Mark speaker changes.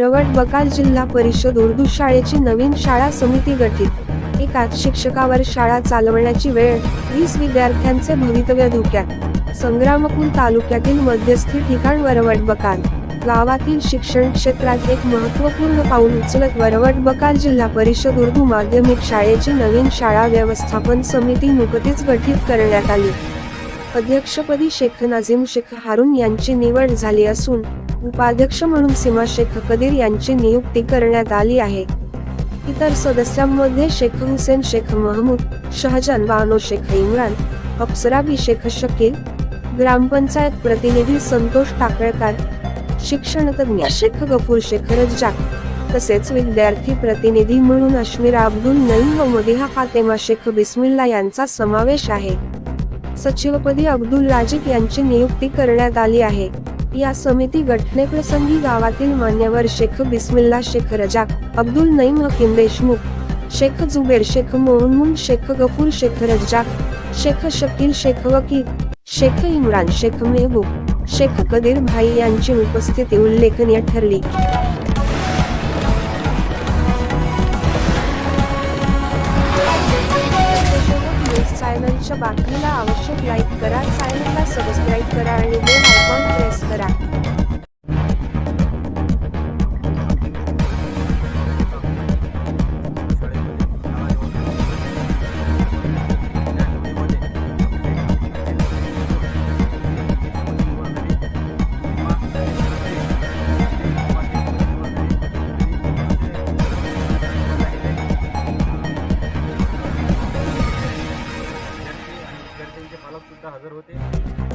Speaker 1: रवट बकाल जिल्हा परिषद उर्दू शाळेची नवीन शाळा समिती गठीत. एकाच शिक्षकावर शाळा चालवण्याची वेळ वीस विद्यार्थ्यांचे भवितव्य धोक्यात. संग्रामपूर तालुक्यातील मध्यस्थी ठिकाण वरवट बकाल. गावातील शिक्षण क्षेत्रात एक महत्त्वपूर्ण पाऊल उचलत वरवट बकाल जिल्हा परिषद उर्दू माध्यमिक शाळेची नवीन शाळा व्यवस्थापन समिती नुकतीच गठीत करण्यात आली. अध्यक्षपदी शेख नाझीम शेख हारून यांची निवड झाली असून उपाध्यक्ष म्हणून सीमा शेख कदीर यांची नियुक्ती करण्यात आली आहे. इतर सदस्यांमध्ये शेख हुसेन शेख महमूद शहजान बानो शेख इम्रान अप्सराबी शेख शकील ग्रामपंचायत प्रतिनिधी संतोष टाकळकर शिक्षणतज्ञ शेख गफूर शेख रज्जाक तसेच विद्यार्थी प्रतिनिधी म्हणून अश्मीर अब्दुल नईम व मदिहा फातेमा शेख बिस्मिल्ला यांचा समावेश आहे. सचिवपदी अब्दुल राजीक यांची नियुक्ती करण्यात आली आहे. या समिती गठनेप्रसंगी गावातील मान्यवर शेख बिस्मिल्ला शेख रजाक अब्दुल नईम हकीम देशमुख शेख जुबेर शेख मोहनमुन शेख गफूर शेख रजाक शेख शकील शेख वकील शेख इम्रान शेख मेहबूब शेख कदीर भाई यांची उपस्थिती उल्लेखनीय ठरली. चॅनलच्या बातमीला आवश्यक लाईक करा चॅनलला सबस्क्राईब करा आणि बेल आयकॉन प्रेस करा.
Speaker 2: सुद्धा हजर होते.